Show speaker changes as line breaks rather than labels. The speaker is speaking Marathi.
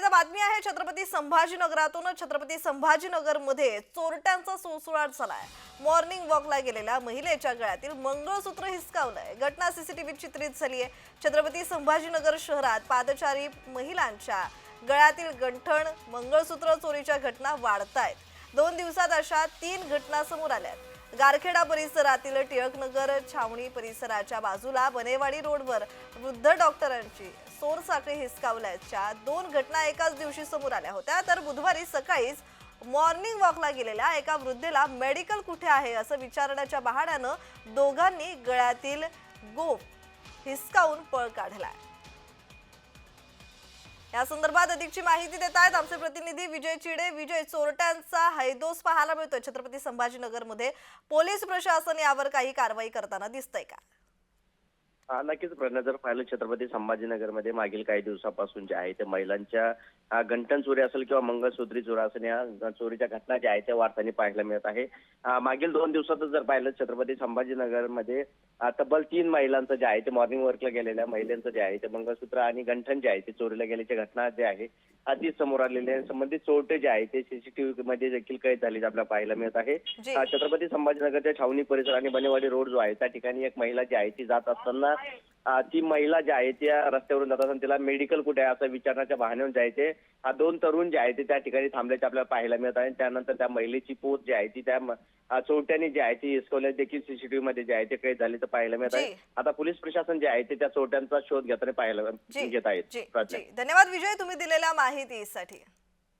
तायदा बातमी आहे छत्रपती संभाजीनगरातून छत्रपती संभाजीनगरमध्ये चोरट्यांचा सुळसुळाट झालाय. मॉर्निंग वॉकला गेलेल्या महिलेच्या गळ्यातील मंगळसूत्र हिसकावलंय. घटना सीसीटीव्ही चित्रित झाली आहे छत्रपती संभाजीनगर शहरात पादचारी महिलांच्या गळ्यातील गंठण मंगळसूत्र चोरीच्या घटना वाढतायत. दोन दिवसात अशा तीन घटना समोर आल्यात. गारखेडा परिसरातील टिळकनगर छावणी परिसराच्या बाजूला बनेवाडी रोडवर वृद्ध डॉक्टरांची सोरसाखळी हिसकावल्याच्या दोन घटना एकाच दिवशी समोर आल्या होत्या. तर बुधवारी सकाळीच मॉर्निंग वॉकला गेलेल्या एका वृद्धेला मेडिकल कुठे आहे असं विचारण्याच्या बहाण्यानं दोघांनी गळ्यातील गोफ हिसकावून पळ काढलाय. या संदर्भात अधिकची माहिती देत आहेत आमचे प्रतिनिधी विजय चिडे. विजय चोरट्यांचा हैदोस पाहायला मिळतोय. छत्रपती संभाजीनगरमध्ये पोलीस प्रशासन यावर काही कारवाई करताना दिसतंय का?
हा, नक्कीच प्रयत्न जर पाहिलं छत्रपती संभाजीनगरमध्ये मागील काही दिवसापासून जे आहे ते महिलांच्या अ, गंठण चोरी असेल किंवा मंगळसूत्री चोरी असेल या चोरीच्या घटना ज्या आहेत त्या वार्तांनी पाहायला मिळत आहे मागील दोन दिवसातच जर पाहिलं छत्रपती संभाजीनगरमध्ये तब्बल तीन महिलांचं जे आहे ते मॉर्निंग वर्कला गेलेल्या महिलांचं जे आहे ते मंगळसूत्र आणि गंठण जे आहे ते चोरीला गेल्याच्या घटना जे आहे आधीच समोर आलेले आहे. संबंधित चोरटे जे आहे ते सीसीटीव्ही मध्ये देखील कैद झाले आपल्याला पाहायला मिळत आहे छत्रपती संभाजीनगरच्या छावणी परिसर आणि बनेवाडी रोड जो आहे त्या ठिकाणी एक महिला जी आहे ती जात असताना ती महिला जी आहे त्या रस्त्यावरून जात असताना तिला मेडिकल कुठे आहे असं विचारण्याच्या बहाण्यावरून जे आहे ते अ, दोन तरुण जे आहे ते त्या ठिकाणी थांबल्याचे आपल्याला पाहायला मिळत आहे. त्यानंतर त्या महिलेची पोच जी आहे ती त्या चोरट्यांनी जी आहे ती हिसकवल्या देखील सीसीटीव्ही मध्ये जे आहे ते कैद झाले तर पाहायला मिळत आहे. आता पोलीस प्रशासन जे आहे ते त्या चोरट्यांचा शोध घेताना पाहायला घेत आहेत.
धन्यवाद विजय तुम्ही दिलेल्या माहितीसाठी.